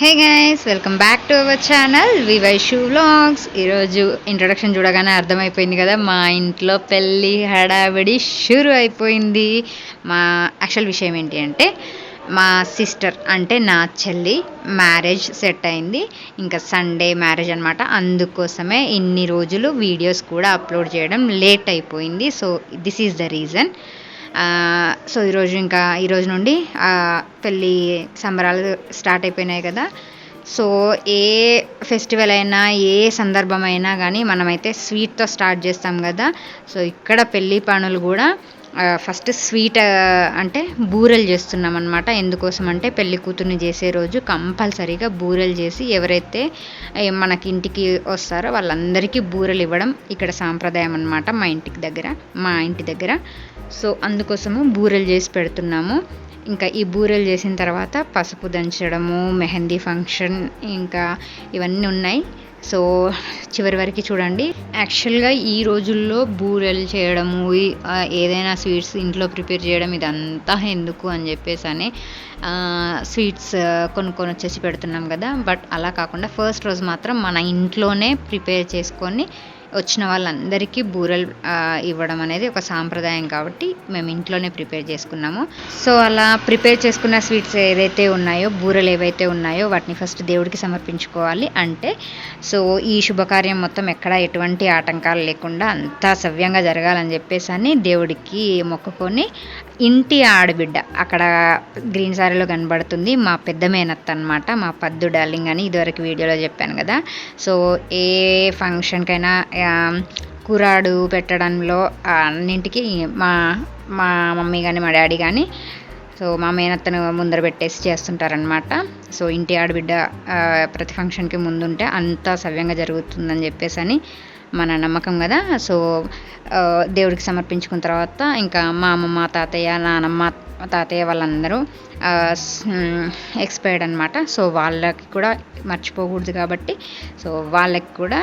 Hey guys welcome back to our channel Vivaishu vlogs ఈరోజు introduction చూడగానే అర్థమైపోయింది కదా మా ఇంట్లో పెళ్ళి హడావిడి షురు అయిపోయింది. మా యాక్చువల్ విషయం ఏంటి అంటే మా సిస్టర్ అంటే నా చెల్లి మ్యారేజ్ సెట్ అయింది. ఇంకా సండే మ్యారేజ్ అనమాట అందుకోసమే ఇన్ని రోజులు వీడియోస్ కూడా అప్లోడ్ చేయడం లేట్ అయిపోయింది. So this is the reason so ఈరోజు ఇంకా ఈరోజు నుండి పెళ్ళి సంబరాలు స్టార్ట్ అయిపోయినాయి కదా. సో ఏ ఫెస్టివల్ అయినా ఏ సందర్భమైనా కానీ మనమైతే స్వీట్తో స్టార్ట్ చేస్తాం కదా. సో ఇక్కడ పెళ్ళి పనులు కూడా ఫస్ట్ స్వీట్ అంటే బూరెలు చేస్తున్నాం అనమాట ఎందుకోసం అంటే పెళ్ళి కూతుర్ని చేసే రోజు కంపల్సరీగా బూరెలు చేసి ఎవరైతే మనకి ఇంటికి వస్తారో వాళ్ళందరికీ బూరెలు ఇవ్వడం ఇక్కడ సాంప్రదాయం అనమాట మా ఇంటికి దగ్గర మా ఇంటి దగ్గర. సో అందుకోసము బూరెలు చేసి పెడుతున్నాము. ఇంకా ఈ బూరెలు చేసిన తర్వాత పసుపు దంచడము మెహందీ ఫంక్షన్ ఇంకా ఇవన్నీ ఉన్నాయి. సో చివరి వరకు చూడండి. యాక్చువల్గా ఈ రోజుల్లో బూరెలు చేయడము ఏదైనా స్వీట్స్ ఇంట్లో ప్రిపేర్ చేయడం ఇదంతా ఎందుకు అని చెప్పేసి అని స్వీట్స్ కొనుక్కొని వచ్చేసి పెడుతున్నాం కదా. బట్ అలా కాకుండా ఫస్ట్ రోజు మాత్రం మన ఇంట్లోనే ప్రిపేర్ చేసుకొని వచ్చిన వాళ్ళందరికీ బూరెలు ఇవ్వడం అనేది ఒక సాంప్రదాయం కాబట్టి మేము ఇంట్లోనే ప్రిపేర్ చేసుకున్నాము. సో అలా ప్రిపేర్ చేసుకున్న స్వీట్స్ ఏదైతే ఉన్నాయో బూరెలు ఏవైతే ఉన్నాయో వాటిని ఫస్ట్ దేవుడికి సమర్పించుకోవాలి అంటే సో ఈ శుభకార్యం మొత్తం ఎక్కడ ఎటువంటి ఆటంకాలు లేకుండా అంతా సవ్యంగా జరగాలని చెప్పేసి అని దేవుడికి మొక్కుకొని ఇంటి ఆడబిడ్డ. అక్కడ గ్రీన్ సారీలో కనబడుతుంది. మా పెద్ద మేనత్త అనమాట మా పద్దు డార్లింగ్ అని ఇదివరకు వీడియోలో చెప్పాను కదా. సో ఏ ఫంక్షన్కైనా కురాడు పెట్టడంలో అన్నింటికి మా మా మమ్మీ కానీ మా డాడీ కానీ సో మా మేనత్తను ముందర పెట్టేసి చేస్తుంటారనమాట సో ఇంటి ఆడబిడ్డ ప్రతి ఫంక్షన్కి ముందుంటే అంతా సవ్యంగా జరుగుతుందని చెప్పేసి అని మన నమ్మకం కదా. సో దేవుడికి సమర్పించుకున్న తర్వాత ఇంకా మా అమ్మమ్మ తాతయ్య నానమ్మ తాతయ్య వాళ్ళందరూ ఎక్స్పైర్డ్ అనమాట సో వాళ్ళకి కూడా మర్చిపోకూడదు కాబట్టి సో వాళ్ళకి కూడా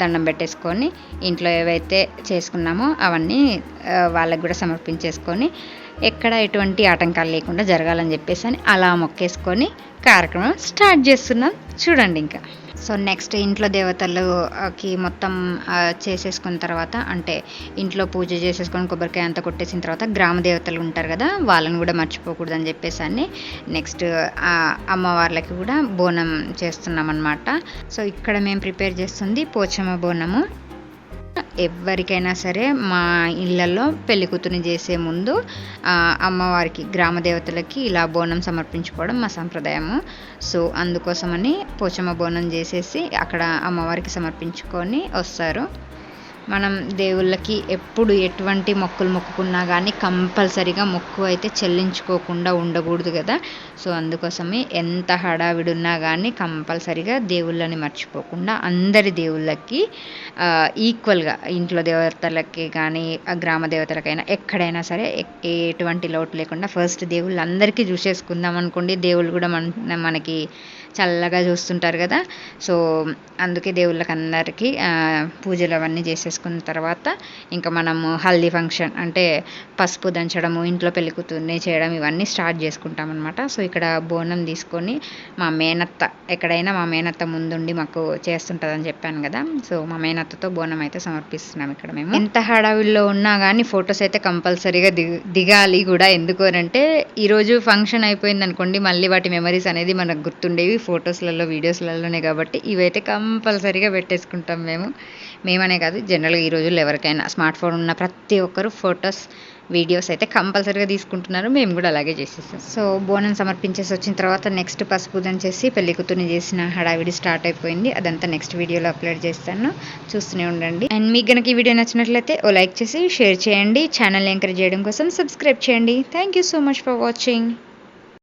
దండం పెట్టేసుకొని ఇంట్లో ఏవైతే చేసుకున్నామో అవన్నీ వాళ్ళకి కూడా సమర్పించేసుకొని ఎక్కడ ఎటువంటి ఆటంకాలు లేకుండా జరగాలని చెప్పేసి అని అలా మొక్కేసుకొని కార్యక్రమం స్టార్ట్ చేస్తున్నాం. చూడండి ఇంకా. సో నెక్స్ట్ ఇంట్లో దేవతలకి మొత్తం చేసేసుకున్న తర్వాత అంటే ఇంట్లో పూజ చేసేసుకొని కొబ్బరికాయ అంతా కొట్టేసిన తర్వాత గ్రామ దేవతలు ఉంటారు కదా వాళ్ళని కూడా మర్చిపోకూడదు అని చెప్పేసి అని నెక్స్ట్ అమ్మవార్లకి కూడా బోనం చేస్తున్నాం అనమాట సో ఇక్కడ మేము ప్రిపేర్ చేస్తుంది పోచమ్మ బోనము. ఎవరికైనా సరే మా ఇళ్ళల్లో పెళ్ళికూతురుని చేసే ముందు అమ్మవారికి గ్రామ దేవతలకి ఇలా బోనం సమర్పించుకోవడం మా సంప్రదాయము. సో అందుకోసమని పోచమ్మ బోనం చేసేసి అక్కడ అమ్మవారికి సమర్పించుకొని వస్తారు. మనం దేవుళ్ళకి ఎప్పుడు ఎటువంటి మొక్కులు మొక్కుకున్నా కానీ కంపల్సరిగా మొక్కు అయితే చెల్లించుకోకుండా ఉండకూడదు కదా. సో అందుకోసమే ఎంత హడావిడున్నా కానీ కంపల్సరిగా దేవుళ్ళని మర్చిపోకుండా అందరి దేవుళ్ళకి ఈక్వల్గా ఇంట్లో దేవతలకి కానీ గ్రామ దేవతలకైనా ఎక్కడైనా సరే ఎటువంటి లోటు లేకుండా ఫస్ట్ దేవుళ్ళు అందరికీ చూసేసుకుందాం అనుకోండి. దేవుళ్ళు కూడా మన మనకి చల్లగా చూస్తుంటారు కదా. సో అందుకే దేవుళ్ళకి అందరికీ పూజలు అవన్నీ చేసేసుకున్న తర్వాత ఇంకా మనము హల్దీ ఫంక్షన్ అంటే పసుపు దంచడము ఇంట్లో పెళ్ళి కూతుర్ని చేయడం ఇవన్నీ స్టార్ట్ చేసుకుంటాం అనమాట సో ఇక్కడ బోనం తీసుకొని మా మేనత్త ఎక్కడైనా మా మేనత్త ముందుండి మాకు చేస్తుంటుందని చెప్పాను కదా. సో మా మేనత్తతో బోనం అయితే సమర్పిస్తున్నాం ఇక్కడ మేము. ఎంత హడావిల్లో ఉన్నా కానీ ఫొటోస్ అయితే కంపల్సరీగా దిగాలి కూడా. ఎందుకు అంటే ఈరోజు ఫంక్షన్ అయిపోయింది అనుకోండి మళ్ళీ వాటి మెమరీస్ అనేది మనకు గుర్తుండేవి ఫొటోస్లలో వీడియోస్లలోనే కాబట్టి ఇవైతే కంపల్సరీగా పెట్టేసుకుంటాం మేము. మేమనే కాదు జనరల్గా ఈ రోజుల్లో ఎవరికైనా స్మార్ట్ ఫోన్ ఉన్న ప్రతి ఒక్కరు ఫొటోస్ వీడియోస్ అయితే కంపల్సరీగా తీసుకుంటున్నారు. మేము కూడా అలాగే చేసేసాం సో బోనం సమర్పించేసి వచ్చిన తర్వాత నెక్స్ట్ పసుపు చేసి పెళ్ళి కూతుర్ని చేసిన హడావిడి స్టార్ట్ అయిపోయింది. అదంతా నెక్స్ట్ వీడియోలో అప్లోడ్ చేస్తాను. చూస్తూనే ఉండండి. అండ్ మీకు కనుక ఈ వీడియో నచ్చినట్లయితే ఓ లైక్ చేసి షేర్ చేయండి. ఛానల్ ఎంకరేజ్ చేయడం కోసం సబ్స్క్రైబ్ చేయండి. Thank you so much for watching.